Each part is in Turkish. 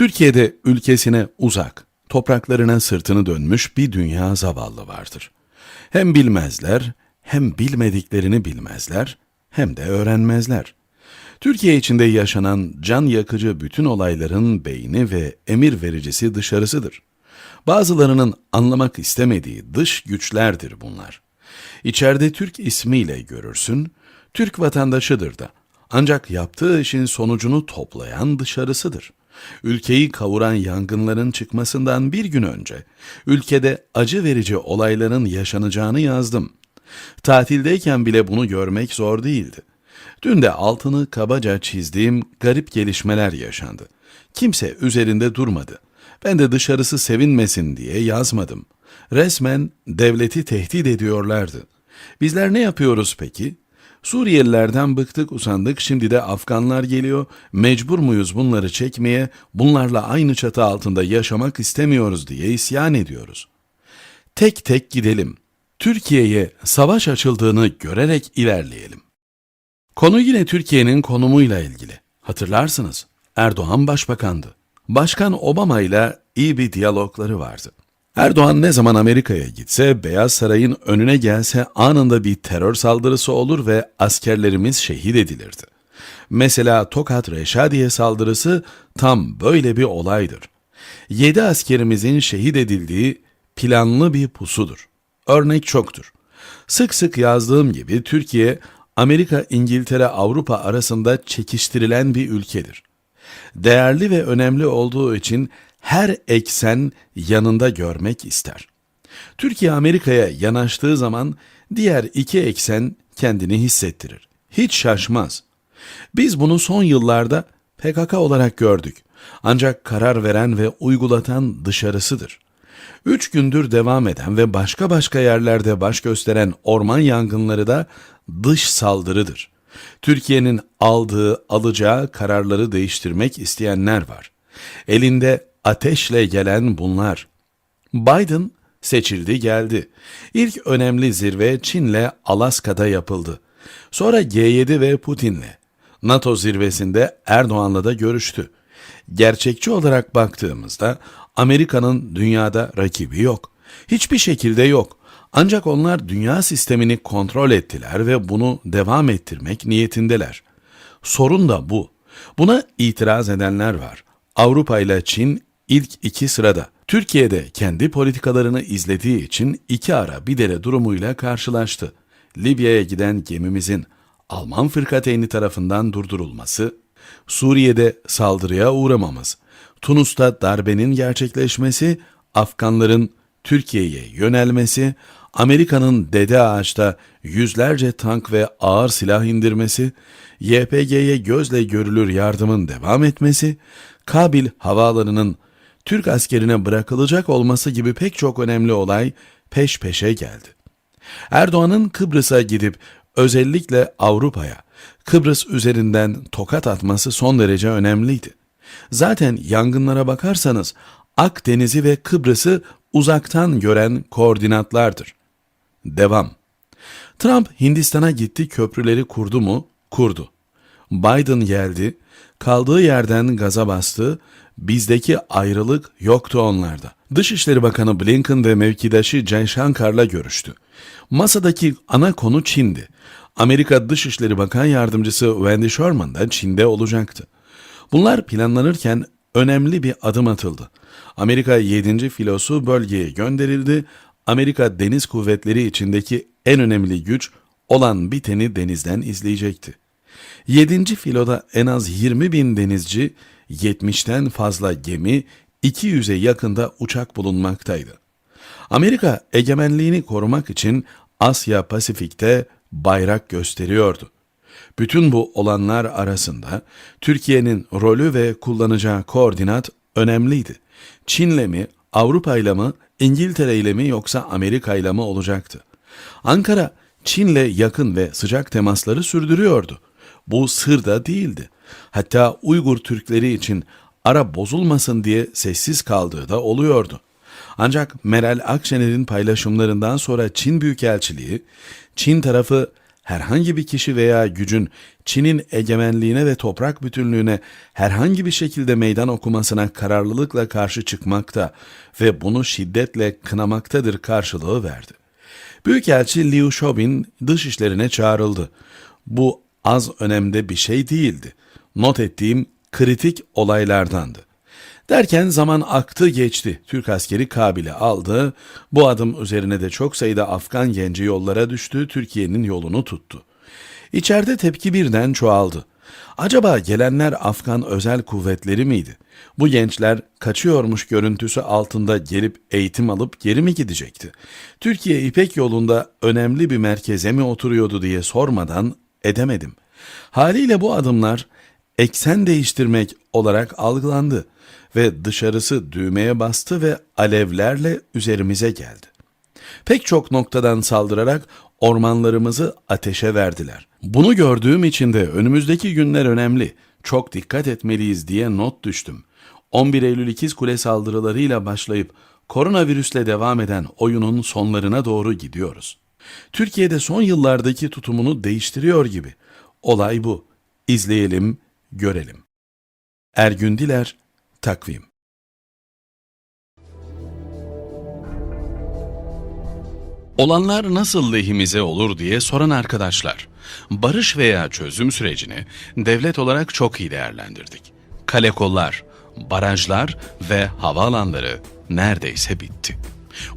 Türkiye'de ülkesine uzak, topraklarına sırtını dönmüş bir dünya zavallı vardır. Hem bilmezler, hem bilmediklerini bilmezler, hem de öğrenmezler. Türkiye içinde yaşanan can yakıcı bütün olayların beyni ve emir vericisi dışarısıdır. Bazılarının anlamak istemediği dış güçlerdir bunlar. İçeride Türk ismiyle görürsün, Türk vatandaşıdır da. Ancak yaptığı işin sonucunu toplayan dışarısıdır. Ülkeyi kavuran yangınların çıkmasından bir gün önce ülkede acı verici olayların yaşanacağını yazdım. Tatildeyken bile bunu görmek zor değildi. Dün de altını kabaca çizdiğim garip gelişmeler yaşandı. Kimse üzerinde durmadı. Ben de dışarısı sevinmesin diye yazmadım. Resmen devleti tehdit ediyorlardı. Bizler ne yapıyoruz peki? Suriyelilerden bıktık usandık şimdi de Afganlar geliyor. Mecbur muyuz bunları çekmeye, bunlarla aynı çatı altında yaşamak istemiyoruz diye isyan ediyoruz. Tek tek gidelim. Türkiye'ye savaş açıldığını görerek ilerleyelim. Konu yine Türkiye'nin konumuyla ilgili. Hatırlarsınız Erdoğan başbakandı. Başkan Obama ile iyi bir diyalogları vardı. Erdoğan ne zaman Amerika'ya gitse Beyaz Saray'ın önüne gelse anında bir terör saldırısı olur ve askerlerimiz şehit edilirdi. Mesela Tokat Reşadiye saldırısı tam böyle bir olaydır. Yedi askerimizin şehit edildiği planlı bir pusudur. Örnek çoktur. Sık sık yazdığım gibi Türkiye, Amerika, İngiltere, Avrupa arasında çekiştirilen bir ülkedir. Değerli ve önemli olduğu için her eksen yanında görmek ister. Türkiye Amerika'ya yanaştığı zaman diğer iki eksen kendini hissettirir. Hiç şaşmaz. Biz bunu son yıllarda PKK olarak gördük. Ancak karar veren ve uygulatan dışarısıdır. Üç gündür devam eden ve başka başka yerlerde baş gösteren orman yangınları da dış saldırıdır. Türkiye'nin aldığı, alacağı kararları değiştirmek isteyenler var. Elinde ateşle gelen bunlar. Biden seçildi geldi. İlk önemli zirve Çin'le Alaska'da yapıldı. Sonra G7 ve Putin'le. NATO zirvesinde Erdoğan'la da görüştü. Gerçekçi olarak baktığımızda Amerika'nın dünyada rakibi yok. Hiçbir şekilde yok. Ancak onlar dünya sistemini kontrol ettiler ve bunu devam ettirmek niyetindeler. Sorun da bu. Buna itiraz edenler var. Avrupa ile Çin ilk iki sırada. Türkiye'de kendi politikalarını izlediği için iki ara bir dere durumuyla karşılaştı. Libya'ya giden gemimizin Alman fırkateyni tarafından durdurulması, Suriye'de saldırıya uğramamız, Tunus'ta darbenin gerçekleşmesi, Afganların Türkiye'ye yönelmesi, Amerika'nın Dede Ağaç'ta yüzlerce tank ve ağır silah indirmesi, YPG'ye gözle görülür yardımın devam etmesi, Kabil havaalanının Türk askerine bırakılacak olması gibi pek çok önemli olay peş peşe geldi. Erdoğan'ın Kıbrıs'a gidip özellikle Avrupa'ya Kıbrıs üzerinden tokat atması son derece önemliydi. Zaten yangınlara bakarsanız Akdeniz'i ve Kıbrıs'ı uzaktan gören koordinatlardır. Devam. Trump Hindistan'a gitti köprüleri kurdu mu? Kurdu. Biden geldi, kaldığı yerden gaza bastı, bizdeki ayrılık yoktu onlarda. Dışişleri Bakanı Blinken ve mevkidaşı Jayshankar'la görüştü. Masadaki ana konu Çin'di. Amerika Dışişleri Bakan Yardımcısı Wendy Sherman da Çin'de olacaktı. Bunlar planlanırken önemli bir adım atıldı. Amerika 7. filosu bölgeye gönderildi. Amerika Deniz Kuvvetleri içindeki en önemli güç olan biteni denizden izleyecekti. 7. filoda en az 20 bin denizci, 70'ten fazla gemi, 200'e yakında uçak bulunmaktaydı. Amerika egemenliğini korumak için Asya Pasifik'te bayrak gösteriyordu. Bütün bu olanlar arasında Türkiye'nin rolü ve kullanacağı koordinat önemliydi. Çin'le mi, Avrupa'yla mı, İngiltere'yle mi yoksa Amerika'yla mı olacaktı? Ankara, Çin'le yakın ve sıcak temasları sürdürüyordu. Bu sır da değildi. Hatta Uygur Türkleri için ara bozulmasın diye sessiz kaldığı da oluyordu. Ancak Meral Akşener'in paylaşımlarından sonra Çin Büyükelçiliği, Çin tarafı herhangi bir kişi veya gücün Çin'in egemenliğine ve toprak bütünlüğüne herhangi bir şekilde meydan okumasına kararlılıkla karşı çıkmakta ve bunu şiddetle kınamaktadır karşılığı verdi. Büyükelçi Liu Xiaobin dışişlerine çağrıldı. Bu az önemde bir şey değildi. Not ettiğim kritik olaylardandı. Derken zaman aktı geçti. Türk askeri Kabil'i aldı. Bu adım üzerine de çok sayıda Afgan genci yollara düştü. Türkiye'nin yolunu tuttu. İçeride tepki birden çoğaldı. Acaba gelenler Afgan özel kuvvetleri miydi? Bu gençler kaçıyormuş görüntüsü altında gelip eğitim alıp geri mi gidecekti? Türkiye İpek yolunda önemli bir merkeze mi oturuyordu diye sormadan edemedim. Haliyle bu adımlar eksen değiştirmek olarak algılandı ve dışarısı düğmeye bastı ve alevlerle üzerimize geldi. Pek çok noktadan saldırarak ormanlarımızı ateşe verdiler. Bunu gördüğüm için de önümüzdeki günler önemli, çok dikkat etmeliyiz diye not düştüm. 11 Eylül İkiz Kule saldırılarıyla başlayıp koronavirüsle devam eden oyunun sonlarına doğru gidiyoruz. Türkiye'de son yıllardaki tutumunu değiştiriyor gibi. Olay bu. İzleyelim, görelim. Ergün Diler, Takvim Olanlar nasıl lehimize olur diye soran arkadaşlar. Barış veya çözüm sürecini devlet olarak çok iyi değerlendirdik. Kale kollar, barajlar ve havaalanları neredeyse bitti.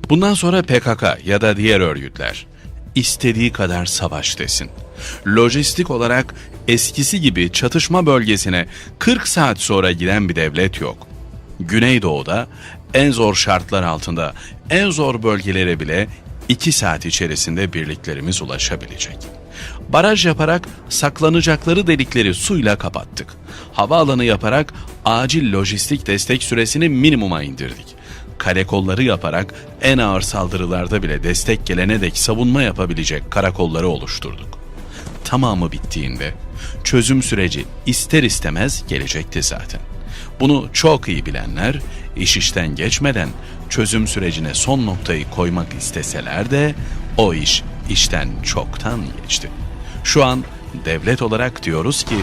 Bundan sonra PKK ya da diğer örgütler istediği kadar savaş desin. Lojistik olarak eskisi gibi çatışma bölgesine 40 saat sonra giden bir devlet yok. Güneydoğu'da en zor şartlar altında en zor bölgelere bile 2 saat içerisinde birliklerimiz ulaşabilecek. Baraj yaparak saklanacakları delikleri suyla kapattık. Havaalanı yaparak acil lojistik destek süresini minimuma indirdik. Kale kolları yaparak en ağır saldırılarda bile destek gelene dek savunma yapabilecek karakolları oluşturduk. Tamamı bittiğinde çözüm süreci ister istemez gelecekti zaten. Bunu çok iyi bilenler iş işten geçmeden çözüm sürecine son noktayı koymak isteseler de o iş işten çoktan geçti. Şu an devlet olarak diyoruz ki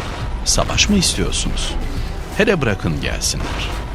savaş mı istiyorsunuz? Hele bırakın gelsinler.